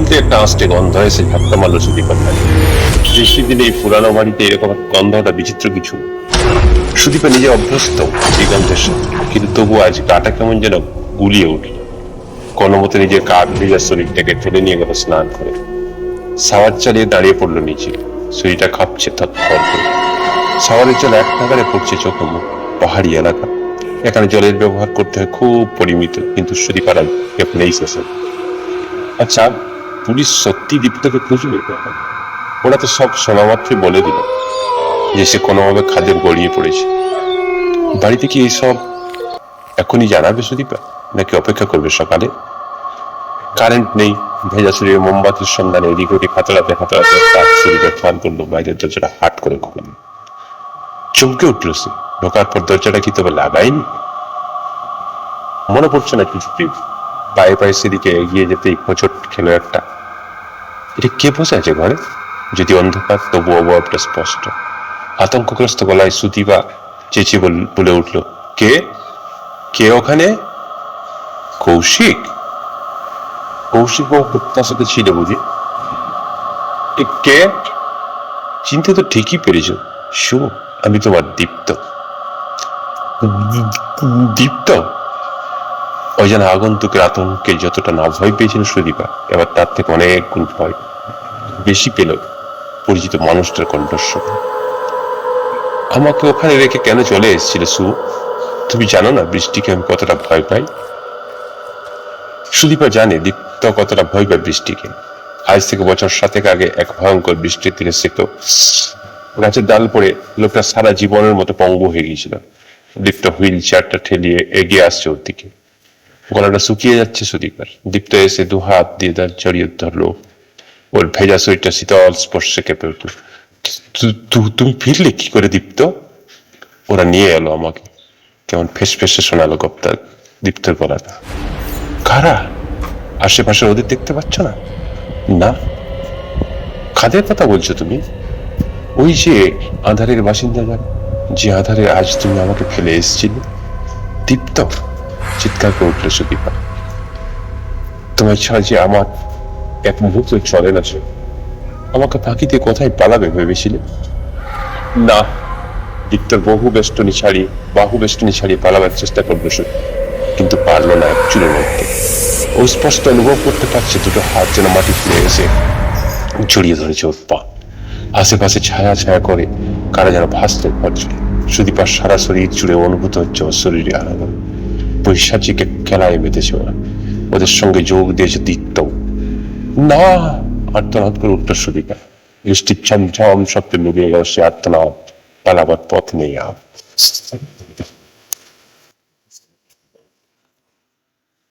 খুলতে একটা আঁচটে গন্ধ এসে ঝাপটা মারল সুদীপার বৃষ্টির এই পুরানো বাড়িতে এরকম গন্ধটা বিচিত্র কিছু। সুদীপা নিজে অভ্যস্ত এই গন্ধের সাথে, কিন্তু তবু আজ গাটা কেমন যেন গুলিয়ে উঠল। কোনো মতে নিজের কাক ভেজা শরীরটাকে ঠেলে নিয়ে গেল স্নান করে। সাওয়ার চালিয়ে দাঁড়িয়ে পড়ল নিচে। শরীরটা খাপছে থর করে। সাওয়ারের জল এক নাগারে পড়ছে চোখে মুখ, পাহাড়ি এলাকা। এখানে জলের ব্যবহার করতে হয় খুব পরিমিত, কিন্তু সুদীপারা নেই শেষে আচ্ছা পুলিশ সত্যি দীপ্তকে খুঁজবে? ওরা তো সব শোনা মাত্রই বলে দিল যে সে কোনোভাবে খাদের গড়িয়ে পড়েছে। বাড়িতে কি এইসব এখনই জানাবে সুদীপা, নাকি অপেক্ষা করবে সকালে? কারেন্ট নেই, ভেজা শরীরে মোমবাতির সন্ধানে এদিক ওদিক হাতড়াতে হাতড়াতে তার শরীরে ফান করল বাইরের দরজাটা হাট করে খুলল। চমকে উঠল সে, ঢোকার পর দরজাটা কি তবে লাগায়নি? মনে পড়ছে না কিছুতেই পায়ে পায়ে সেদিকে এগিয়ে যেতেই হোঁচট খেলো একটা এটা কে বসে আছে ঘরে? যদি অন্ধকার তবু অবয়বটা স্পষ্ট। আতঙ্কগ্রস্ত গলায় সুতিবা চেঁচে বল- উঠল, কে? কে ওখানে? কৌশিক? কৌশিক বাবু সাথে ছিল বুঝি? কে? চিনতে তো ঠিকই পেরেছ। শু আমি তোমার দীপ্ত। দীপ্ত? অজানা আগন্তুকের আতঙ্কে যতটা না ভয় পেয়েছিল সুদীপা, এবার তার থেকে অনেক গুণ ভয়। বেশি পেল পরিচিত মানুষটার কণ্ঠস্বর। আমাকে ওখানে রেখে কেন চলে এসেছিলে সু? তুমি জানো না বৃষ্টিকে আমি কতটা ভয় পাই? সুদীপা জানে দীপ্ত কতটা ভয় পায় বৃষ্টিকে। আজ থেকে বছর সাতেক আগে এক ভয়ঙ্কর বৃষ্টির দিনে সে তো গাছের ডাল পড়ে লোকটা সারা জীবনের মতো পঙ্গু হয়ে গিয়েছিল। দীপ্ত হুইল চেয়ারটা ঠেলিয়ে এগিয়ে আসছে ওর দিকে। গলাটা শুকিয়ে যাচ্ছে সুদীপার। দীপ্ত এসে দু হাত দিয়ে তার জড়িয়ে ধরলো। ওর ভেজা শরীরটা শীতল স্পর্শে কেঁপে উঠল। তুমি ফিরলে কি করে দীপ্ত? ওরা নিয়ে এলো আমাকে। কেমন ফেস ফেসে শোনালো গপ্তার, দীপ্তের গলাটা। কারা? আশেপাশে ওদের দেখতে পাচ্ছ না? না। খাদের কথা বলছো তুমি? ওই যে আধারের বাসিন্দা যে আধারে আজ তুমি আমাকে ফেলে এসেছিলে। দীপ্ত। চিৎকার করে উঠল সুদীপা। তোমার ছাড়া যে আমার এক মুহূর্ত চলে না আমাকে ফাঁকি দিয়ে কোথায় পালাবে ভেবেছিলে? না দীপ্তর বহু বেষ্টনী ছাড়িয়ে, বাহু বেষ্টনী ছাড়িয়ে পালাবার চেষ্টা করল সে কিন্তু পারল না এক চুলের মধ্যে। ও স্পষ্ট অনুভব করতে পারছে দুটো হাত যেন মাটি ফিরে এসে জড়িয়ে ধরেছে ওর পা। আশেপাশে ছায়া ছায়া করে কারা যেন ভাসতে পারছে। সুদীপার সারা শরীর জুড়ে অনুভূত হচ্ছে ওর শরীরে আলাদা বৈশাখীকে খেলায় মেতেছে ওরা। ওদের সঙ্গে যোগ দিয়েছে দীপ্ত না, আর্তনাদ করে উঠল সুবিকা বৃষ্টির ছমছম শব্দে মিলিয়ে গেল সে আর্তনাদ। পালাবার পথ নেই আর।